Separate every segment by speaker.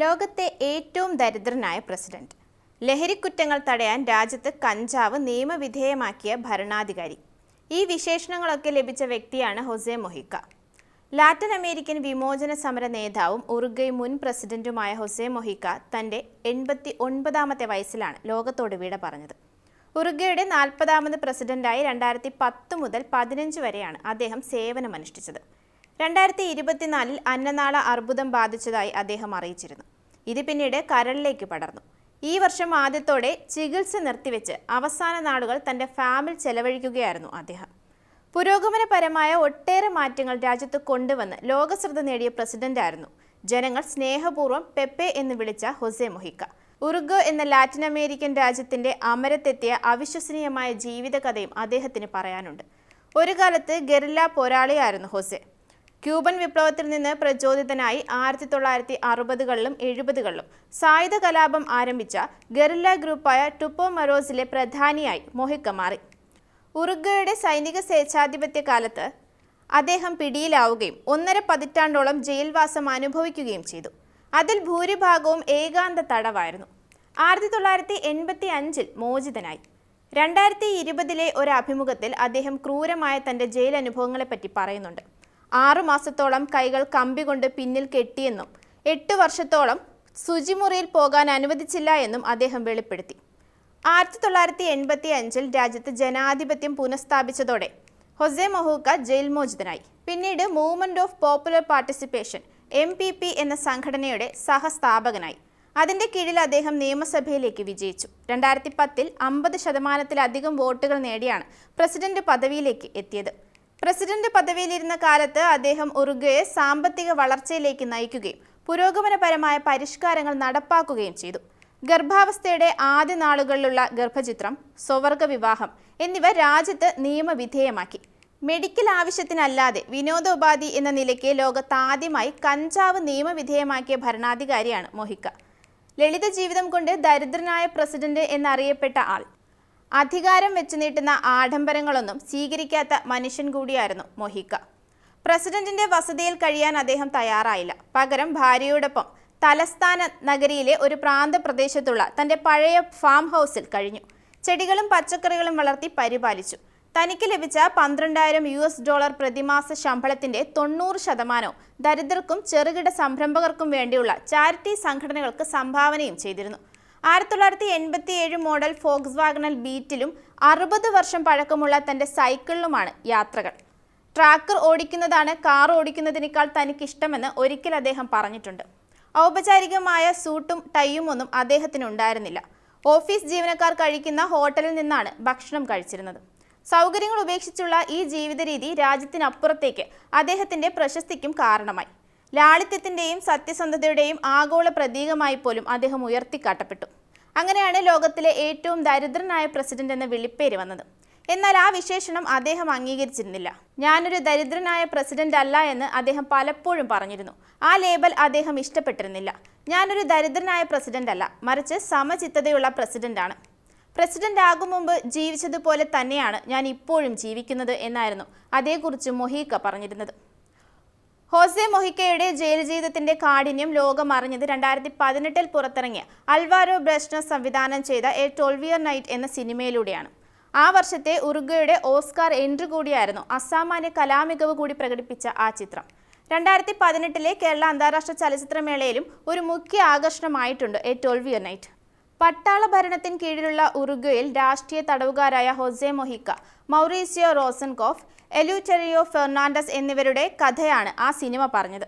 Speaker 1: ലോകത്തെ ഏറ്റവും ദരിദ്രനായ പ്രസിഡന്റ്. ലഹരിക്കുറ്റങ്ങൾ തടയാൻ രാജ്യത്ത് കഞ്ചാവ് നിയമവിധേയമാക്കിയ ഭരണാധികാരി. ഈ വിശേഷണങ്ങളൊക്കെ ലഭിച്ച വ്യക്തിയാണ് ഹൊസെ മൊഹിക്ക. ലാറ്റിൻ അമേരിക്കൻ വിമോചന സമര നേതാവും ഉറുഗൈ മുൻ പ്രസിഡന്റുമായ ഹൊസെ മൊഹിക്ക തന്റെ എൺപത്തി ഒൻപതാമത്തെ വയസ്സിലാണ് ലോകത്തോട് വിട പറഞ്ഞത്. ഉറുഗയുടെ നാൽപ്പതാമത് പ്രസിഡന്റായി രണ്ടായിരത്തി പത്ത് മുതൽ പതിനഞ്ച് വരെയാണ് അദ്ദേഹം സേവനമനുഷ്ഠിച്ചത്. രണ്ടായിരത്തി ഇരുപത്തിനാലിൽ അന്നനാള അർബുദം ബാധിച്ചതായി അദ്ദേഹം അറിയിച്ചിരുന്നു. ഇത് പിന്നീട് കരളിലേക്ക് പടർന്നു. ഈ വർഷം ആദ്യത്തോടെ ചികിത്സ നിർത്തിവെച്ച് അവസാന നാളുകൾ തന്റെ ഫാമിൽ ചെലവഴിക്കുകയായിരുന്നു അദ്ദേഹം. പുരോഗമനപരമായ ഒട്ടേറെ മാറ്റങ്ങൾ രാജ്യത്ത് കൊണ്ടുവന്ന് ലോകശ്രദ്ധ നേടിയ പ്രസിഡന്റായിരുന്നു. ജനങ്ങൾ സ്നേഹപൂർവം പെപ്പെ എന്ന് വിളിച്ച ഹൊസെ മൊഹിക്ക. ഉറുഗോ എന്ന ലാറ്റിൻ അമേരിക്കൻ രാജ്യത്തിന്റെ അമരത്തെത്തിയ അവിശ്വസനീയമായ ജീവിതകഥയും അദ്ദേഹത്തിന് പറയാനുണ്ട്. ഒരു കാലത്ത് ഗറില്ല പോരാളിയായിരുന്നു ഹൊസെ. ക്യൂബൻ വിപ്ലവത്തിൽ നിന്ന് പ്രചോദിതനായി ആയിരത്തി തൊള്ളായിരത്തി അറുപതുകളിലും എഴുപതുകളിലും സായുധ കലാപം ആരംഭിച്ച ഗറില്ല ഗ്രൂപ്പായ ടുപ്പോ മറോസിലെ പ്രധാനിയായി മൊഹിക്ക മാറി. ഉറുഗ്വയുടെ സൈനിക സ്വേച്ഛാധിപത്യ കാലത്ത് അദ്ദേഹം പിടിയിലാവുകയും ഒന്നര പതിറ്റാണ്ടോളം ജയിൽവാസം അനുഭവിക്കുകയും ചെയ്തു. അതിൽ ഭൂരിഭാഗവും ഏകാന്ത തടവായിരുന്നു. ആയിരത്തി തൊള്ളായിരത്തി എൺപത്തി അഞ്ചിൽ മോചിതനായി. രണ്ടായിരത്തി ഇരുപതിലെ ഒരു അഭിമുഖത്തിൽ അദ്ദേഹം ക്രൂരമായ തന്റെ ജയിൽ അനുഭവങ്ങളെപ്പറ്റി പറയുന്നുണ്ട്. ആറു മാസത്തോളം കൈകൾ കമ്പി കൊണ്ട് പിന്നിൽ കെട്ടിയെന്നും എട്ട് വർഷത്തോളം ശുചിമുറിയിൽ പോകാൻ അനുവദിച്ചില്ല എന്നും അദ്ദേഹം വെളിപ്പെടുത്തി. ആയിരത്തി തൊള്ളായിരത്തി എൺപത്തി അഞ്ചിൽ രാജ്യത്ത് ജനാധിപത്യം പുനഃസ്ഥാപിച്ചതോടെ ഹൊസെ മൊഹൂക്ക ജയിൽ മോചിതനായി. പിന്നീട് movement of popular participation M P P എന്ന സംഘടനയുടെ സഹസ്ഥാപകനായി. അതിന്റെ കീഴിൽ അദ്ദേഹം നിയമസഭയിലേക്ക് വിജയിച്ചു. രണ്ടായിരത്തി പത്തിൽ അമ്പത് ശതമാനത്തിലധികം വോട്ടുകൾ നേടിയാണ് പ്രസിഡന്റ് പദവിയിലേക്ക് എത്തിയത്. പ്രസിഡന്റ് പദവിയിലിരുന്ന കാലത്ത് അദ്ദേഹം ഉറുഗ്വയെ സാമ്പത്തിക വളർച്ചയിലേക്ക് നയിക്കുകയും പുരോഗമനപരമായ പരിഷ്കാരങ്ങൾ നടപ്പാക്കുകയും ചെയ്തു. ഗർഭാവസ്ഥയുടെ ആദ്യ നാളുകളിലുള്ള ഗർഭചിത്രം സ്വവർഗ വിവാഹം എന്നിവ രാജ്യത്ത് നിയമവിധേയമാക്കി. മെഡിക്കൽ ആവശ്യത്തിനല്ലാതെ വിനോദോപാധി എന്ന നിലയ്ക്ക് ലോകത്താദ്യമായി കഞ്ചാവ് നിയമവിധേയമാക്കിയ ഭരണാധികാരിയാണ് മോഹിക്ക. ലളിത ജീവിതം കൊണ്ട് ദരിദ്രനായ പ്രസിഡന്റ് എന്നറിയപ്പെട്ട ആൾ അധികാരം വെച്ച് നീട്ടുന്ന ആഡംബരങ്ങളൊന്നും സ്വീകരിക്കാത്ത മനുഷ്യൻ കൂടിയായിരുന്നു മൊഹിക്ക. പ്രസിഡന്റിന്റെ വസതിയിൽ കഴിയാൻ അദ്ദേഹം തയ്യാറായില്ല. പകരം ഭാര്യയോടൊപ്പം തലസ്ഥാന നഗരിയിലെ ഒരു പ്രാന്തപ്രദേശത്തുള്ള തന്റെ പഴയ ഫാം ഹൗസിൽ കഴിഞ്ഞു. ചെടികളും പച്ചക്കറികളും വളർത്തി പരിപാലിച്ചു. തനിക്ക് ലഭിച്ച പന്ത്രണ്ടായിരം യു എസ് ഡോളർ പ്രതിമാസ ശമ്പളത്തിന്റെ തൊണ്ണൂറ് ശതമാനവും ദരിദ്രർക്കും ചെറുകിട സംരംഭകർക്കും വേണ്ടിയുള്ള ചാരിറ്റി സംഘടനകൾക്ക് സംഭാവനയും ചെയ്തിരുന്നു. ആയിരത്തി തൊള്ളായിരത്തി എൺപത്തി ഏഴ് മോഡൽ ഫോക്സ് വാഗണൽ ബീറ്റിലും അറുപത് വർഷം പഴക്കമുള്ള തന്റെ സൈക്കിളിലുമാണ് യാത്രകൾ. ട്രാക്കർ ഓടിക്കുന്നതാണ് കാർ ഓടിക്കുന്നതിനേക്കാൾ തനിക്കിഷ്ടമെന്ന് ഒരിക്കൽ അദ്ദേഹം പറഞ്ഞിട്ടുണ്ട്. ഔപചാരികമായ സൂട്ടും ടൈയും ഒന്നും അദ്ദേഹത്തിന് ഉണ്ടായിരുന്നില്ല ഓഫീസ് ജീവനക്കാർ കഴിക്കുന്ന ഹോട്ടലിൽ നിന്നാണ് ഭക്ഷണം കഴിച്ചിരുന്നത്. സൗകര്യങ്ങൾ ഉപേക്ഷിച്ചുള്ള ഈ ജീവിത രീതി രാജ്യത്തിനപ്പുറത്തേക്ക് അദ്ദേഹത്തിന്റെ പ്രശസ്തിക്കും കാരണമായി. ലാളിത്യത്തിന്റെയും സത്യസന്ധതയുടെയും ആഗോള പ്രതീകമായി പോലും അദ്ദേഹം ഉയർത്തിക്കാട്ടപ്പെട്ടു. അങ്ങനെയാണ് ലോകത്തിലെ ഏറ്റവും ദരിദ്രനായ പ്രസിഡന്റ് എന്ന വിളിപ്പേര് വന്നത്. എന്നാൽ ആ വിശേഷണം അദ്ദേഹം അംഗീകരിച്ചിരുന്നില്ല. ഞാനൊരു ദരിദ്രനായ പ്രസിഡന്റ് അല്ല എന്ന് അദ്ദേഹം പലപ്പോഴും പറഞ്ഞിരുന്നു. ആ ലേബൽ അദ്ദേഹം ഇഷ്ടപ്പെട്ടിരുന്നില്ല. ഞാനൊരു ദരിദ്രനായ പ്രസിഡന്റ് അല്ല. മറിച്ച് സമചിത്തതയുള്ള പ്രസിഡന്റാണ് പ്രസിഡന്റ് ആകും മുമ്പ് ജീവിച്ചതുപോലെ തന്നെയാണ് ഞാൻ ഇപ്പോഴും ജീവിക്കുന്നത് എന്നായിരുന്നു അതേക്കുറിച്ച് മൊഹീക്ക പറഞ്ഞിരുന്നത്. ഹോസെ മൊഹിക്കയുടെ ജയിൽ ജീവിതത്തിന്റെ കാഠിന്യം ലോകം അറിഞ്ഞത് രണ്ടായിരത്തി പതിനെട്ടിൽ പുറത്തിറങ്ങിയ അൽവാരോ ബ്രഷ്ന സംവിധാനം ചെയ്ത എ ടോൾവിയർ നൈറ്റ് എന്ന സിനിമയിലൂടെയാണ്. ആ വർഷത്തെ ഉറുഗയുടെ ഓസ്കാർ എൻട്രി കൂടിയായിരുന്നു അസാമാന്യ കലാമികവ് കൂടി പ്രകടിപ്പിച്ച ആ ചിത്രം. രണ്ടായിരത്തി പതിനെട്ടിലെ കേരള അന്താരാഷ്ട്ര ചലച്ചിത്രമേളയിലും ഒരു മുഖ്യ ആകർഷണമായിട്ടുണ്ട് എ ടോൾവിയർ നൈറ്റ്. പട്ടാള ഭരണത്തിന് കീഴിലുള്ള ഉറുഗ്വയിൽ രാഷ്ട്രീയ തടവുകാരായ José Mujica Mauricio Rosencof Eleuterio Fernández എന്നിവരുടെ കഥയാണ് ആ സിനിമ പറഞ്ഞത്.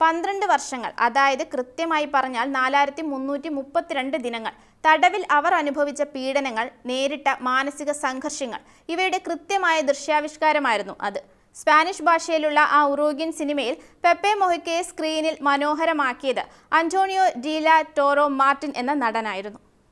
Speaker 1: പന്ത്രണ്ട് വർഷങ്ങൾ അതായത് കൃത്യമായി പറഞ്ഞാൽ നാലായിരത്തി മുന്നൂറ്റി മുപ്പത്തിരണ്ട് ദിനങ്ങൾ തടവിൽ അവർ അനുഭവിച്ച പീഡനങ്ങൾ നേരിട്ട മാനസിക സംഘർഷങ്ങൾ ഇവയുടെ കൃത്യമായ ദൃശ്യാവിഷ്കാരമായിരുന്നു അത്. സ്പാനിഷ് ഭാഷയിലുള്ള ആ ഉറൂഗ്യൻ സിനിമയിൽ പെപ്പെ മൊഹിക്കയെ സ്ക്രീനിൽ മനോഹരമാക്കിയത് Antonio de la Torre Martin എന്ന നടനായിരുന്നു.